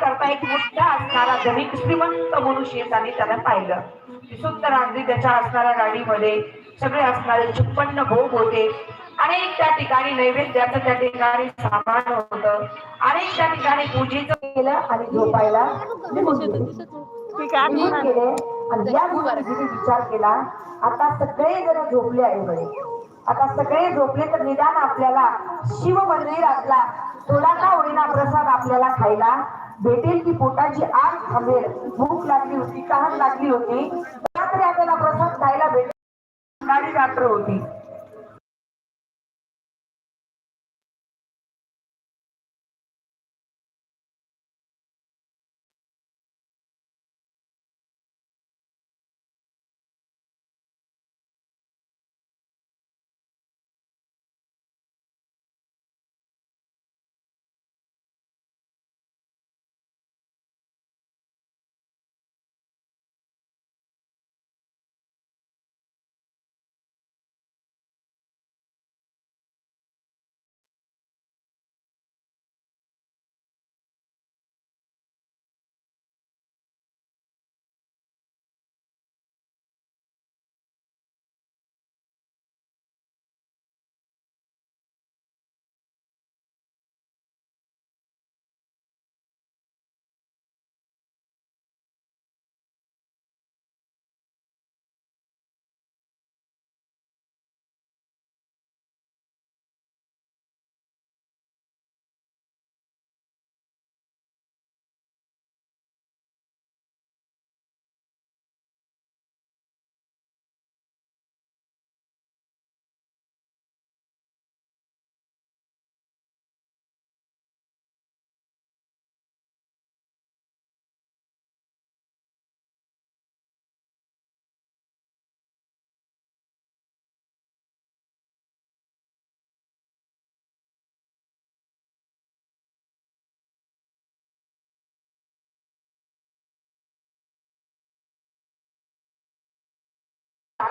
करता एक मोठा असणारा धनिक श्रीमंत मनुष्य त्यांनी त्याला पाहिलं. सुंदर अगदी त्याच्या असणाऱ्या गाडीमध्ये सगळे असणारे छप्पन्न भोग होते. अनेक त्या ठिकाणी नैवेद्याचं त्या ठिकाणी सामान होतं. अनेक त्या ठिकाणी पूजेचं केलं आणि झोपायला आणि या गोष्टीने विचार केला आता सगळे जण झोपले आहे म्हणे आता सगळे झोपले तर निदान आपल्याला शिव मंदिरातला थोडा का होईना प्रसाद आपल्याला खायला भेटेल की पोटाची आग थांबेल. भूक लागली होती तहान लागली होती. रात्री आपल्याला प्रसाद खायला भेटेल. गाडी रात्र होती.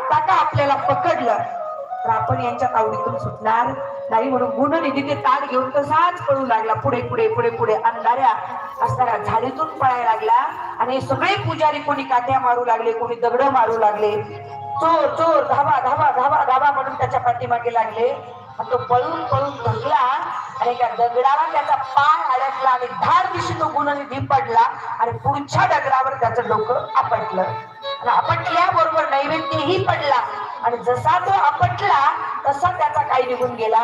बघता का आपल्याला पकडलं तर आपण यांच्या तावडीतून सुटणार नाही म्हणून गुणनिधी ते ताट घेऊन तसाच पळू लागला. पुढे पुढे पुढे पुढे अंधाऱ्या असणाऱ्या झाडीतून पळायला लागला. आणि सगळे पुजारी कोणी काठ्या मारू लागले कोणी दगड मारू लागले. चोर चोर धाबा धाबा धाबा धाबा म्हणून त्याच्या पाठीमागे लागले. तो पळून पळून धरला आणि एका दगडाला त्याचा पाय अडकला आणि धार दिशी तो गुणनिधी पडला आणि पुढच्या दगडावर त्याचं डोकं आपटलं. आणि आपटल्याबरोबर नैवेद्यही पडला. आणि जसा तो आपटला तसा त्याचा काय निघून गेला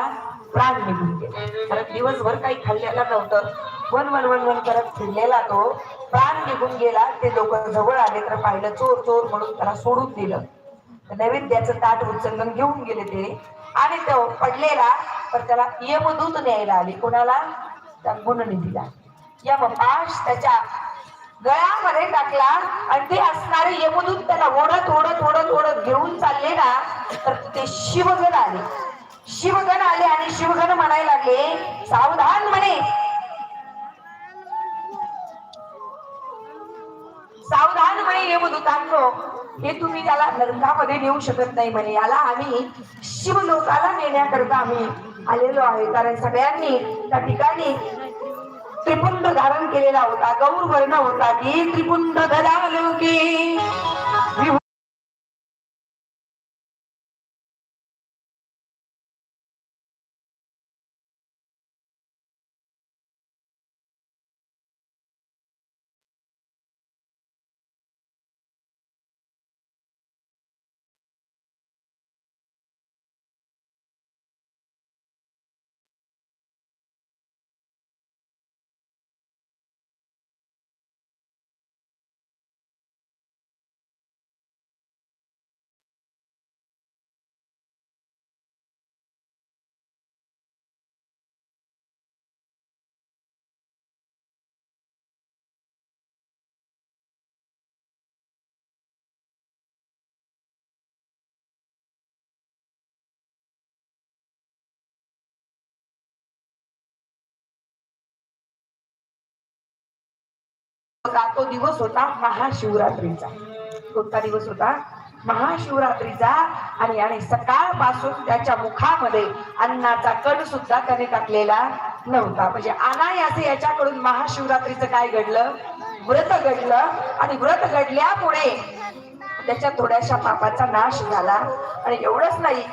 प्राण निघून गेला. कारण दिवसभर काही खाल्लेलं नव्हतं. वन वन वन वन करत फिरलेला तो प्राण निघून गेला. ते लोक जवळ आले तर पाहिलं चोर चोर म्हणून त्याला सोडून दिलं. नैवेद्याचं ताट उचलून घेऊन गेले ते. आणि तो पडलेला तर त्याला यमदूत न्यायला आली. कोणाला? त्या गुणनिधीला यमपाश त्याच्या गळ्यामध्ये टाकला आणि ते असणारे यमदूत त्याला ओढत ओढत ओढत ओढत घेऊन चालले ना तर ते शिवगण आले. शिवगण आले आणि शिवगण म्हणायला लागले सावधान म्हणे सावधान म्हणे यमदूतांनो हे तुम्ही त्याला नरकामध्ये नेऊ शकत नाही म्हणे. याला आम्ही शिवलोकाला नेण्याकरता आम्ही आलेलो आहे. कारण सगळ्यांनी त्या ठिकाणी त्रिपुंड धारण केलेला होता. गौर वर्ण होता की त्रिपुंड धरालोके तो दिवस होता महाशिवरात्रीचा. कोणता दिवस होता? महाशिवरात्रीचा. आणि आणि सकाळपासून त्याच्या मुखामध्ये अन्नाचा कण सुद्धा त्याने टाकलेला नव्हता. म्हणजे अनायासे याच्याकडून महाशिवरात्रीचं काय घडलं? व्रत घडलं. आणि व्रत घडल्यामुळे त्याच्या थोड्याशा पापाचा नाश झाला. आणि एवढंच नाही.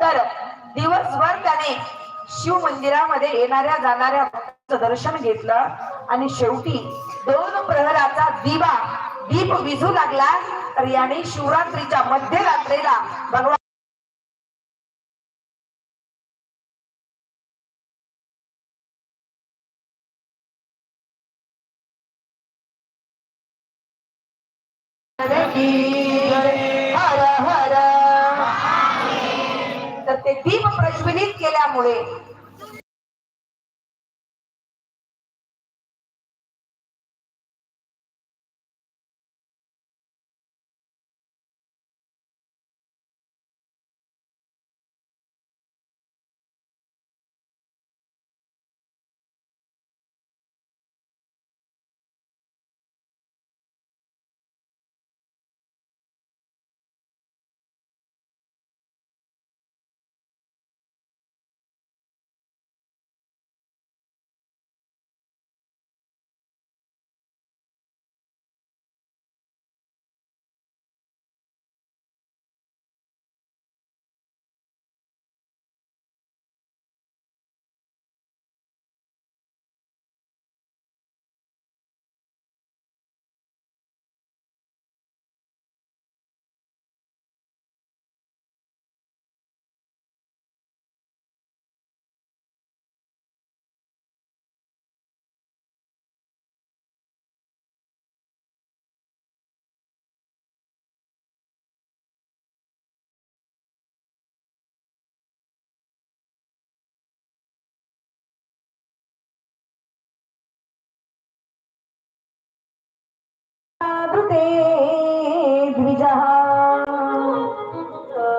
तर दिवसभर त्याने शिव मंदिरामध्ये येणाऱ्या जाणाऱ्या भक्तांचं दर्शन घेतलं आणि शेवटी दोन प्रहराचा दिवा दीप विझू लागला. तर याने शिवरात्रीच्या मध्यरात्रीला भगवान तर ते दीप प्रज्वलित केल्यामुळे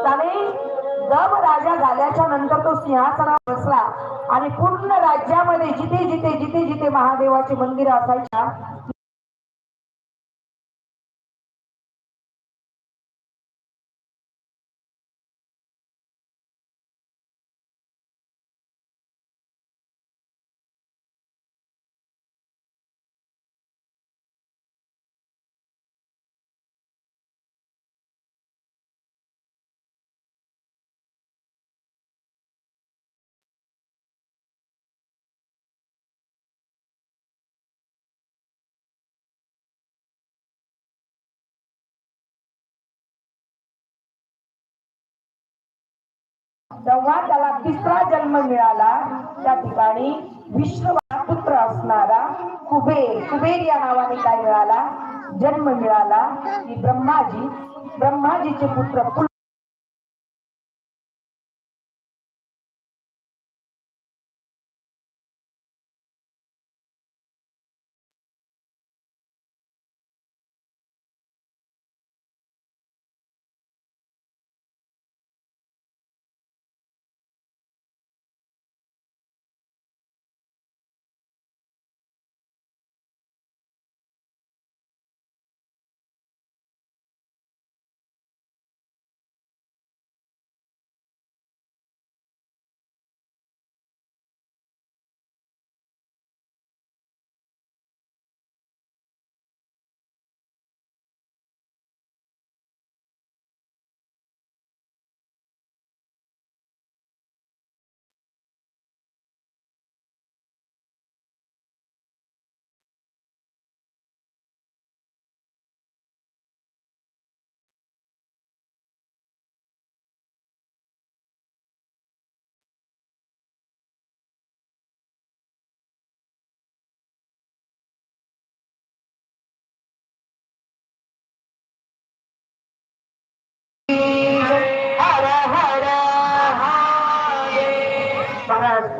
त्याने दम राजा झाल्याच्यानंतर तो सिंहासनावर बसला आणि पूर्ण राज्यामध्ये जिथे जिथे जिथे जिथे महादेवाची मंदिरं असायच्या तेव्हा त्याला तिसरा जन्म मिळाला त्या ठिकाणी विष्णू पुत्र असणारा कुबेर कुबेर या नावाने काय मिळाला? जन्म मिळाला. की ब्रह्माजी ब्रह्माजीचे पुत्र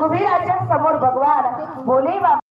कुबेराच्या समोर भगवान. भोले बाबा